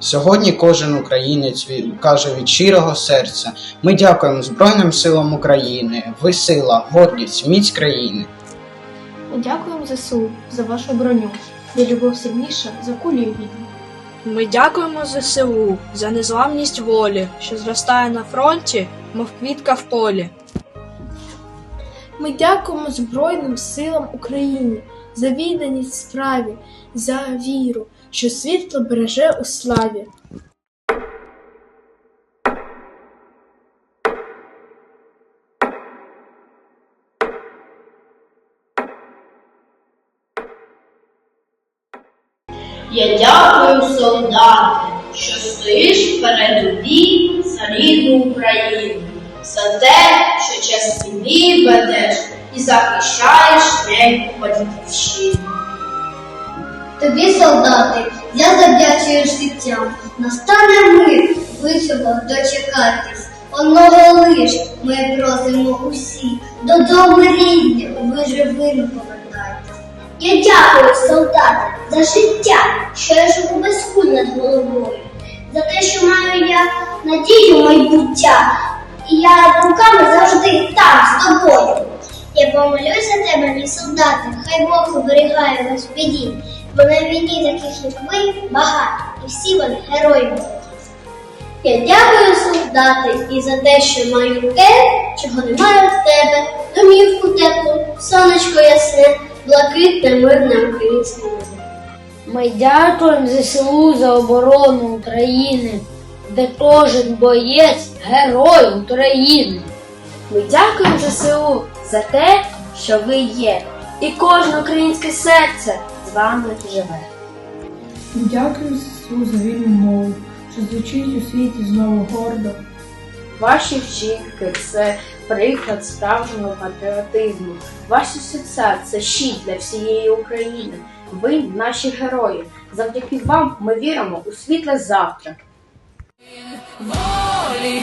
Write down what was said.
Сьогодні кожен українець каже від щирого серця: ми дякуємо Збройним силам України. Ви сила, гордість, міць країни. Ми дякуємо ЗСУ за вашу броню, де любов сильніша за кулю і війну. Ми дякуємо ЗСУ за незламність волі, що зростає на фронті, мов квітка в полі. Ми дякуємо Збройним силам України за відданість справі, за віру, що світло береже у славі. Я дякую, солдати, що стоїш передовій за рідну Україну, за те, що чесний бій ведеш і захищаєш неньку батьківщину. Тобі, солдати, я завдячую життям. Настане мир, ви цього дочекайтесь. Одного лиш ми просимо усі, додому рідні, ви живими повертайтесь. Я дякую, солдати, за життя, що я живу без куль над головою, за те, що маю я надію майбуття, і я руками завжди там з тобою. Я помолюсь за тебе, мій солдати, хай Бог оберігає вас в біді, бо на війні таких, як ви, багато, і всі вони герої. Я дякую, солдати, і за те, що маю те, чого немає в тебе, домівку теплу, сонечко ясне, блакитне, мирне українське небо. Ми дякуємо ЗСУ за оборону України, де кожен боєць герой України. Ми дякуємо ЗСУ за те, що ви є, і кожне українське серце з вами живе. Дякую ЗСУ за вільну мову, що звучить у світі знову гордо. Ваші вчинки це приклад справжнього патріотизму. Ваші серця це щит для всієї України. Ви наші герої. Завдяки вам ми віримо у світле завтра. волі,